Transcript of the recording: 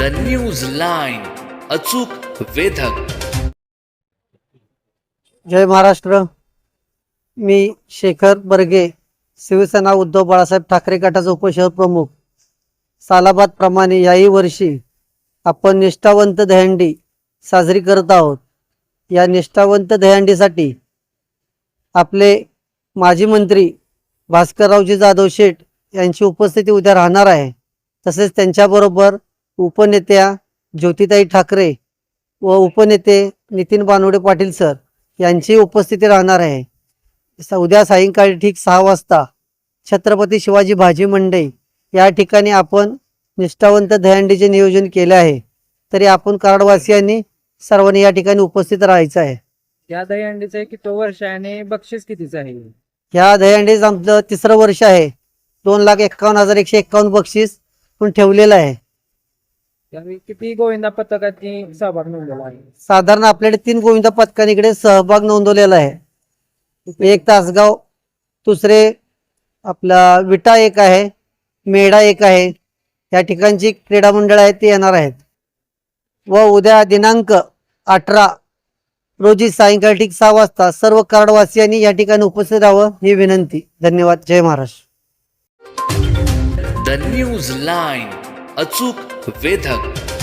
The news line अचूक वेधक. जय महाराष्ट्र. मी शेखर बर्गे शिवसेना उद्धव बाळासाहेब ठाकरे गटाचा उपशहर प्रमुख. सालाबाद प्रमाणे याही वर्षी आपण निष्ठावंत दहंडी साजरी करत आहोत. या निष्ठावंत दहंडीसाठी आपले माजी मंत्री भास्कररावजी जाधव शेठ यांची उपस्थिती उद्या राहणार आहे. तसेच त्यांच्याबरोबर उपनेत्या ज्योतिताई ठाकरे व उपनेते नितीन बानवडे पाटील सर यांची उपस्थिती राहणार आहे. उद्या सायंकाळी ठीक सहा वाजता छत्रपती शिवाजी भाजी मंडई या ठिकाणी आपण निष्ठावंत दहंडीचे नियोजन केले आहे. तरी आपण कराडवासियांनी सर्वांनी या ठिकाणी उपस्थित राहायचं आहे. या दहीहंडीचं किती वर्ष आहे आणि बक्षीस कितीचं आहे? ह्या दहीहंडीच आमचं तिसरं वर्ष आहे. दोन लाख एक्कावन्न हजार एकशे एक्कावन्न बक्षीस पण ठेवलेलं आहे. त्यावेळी किती गोविंदा पथकाची सहभाग नोंदवला आहे? साधारण आपल्याकडे तीन गोविंदा पथकांकडे सहभाग नोंदवलेला आहे. एक तासगाव दुसरे आपला विटा एक आहे मेढा एक आहे. या ठिकाणची क्रीडा मंडळ आहेत ते येणार आहेत. व उद्या दिनांक अठरा रोजी सायंकाळी ठीक सहा वाजता सर्व कराडवासियांनी या ठिकाणी उपस्थित राहावं ही विनंती. धन्यवाद. जय महाराष्ट्र. द न्यूज लाईन अचूक Vedak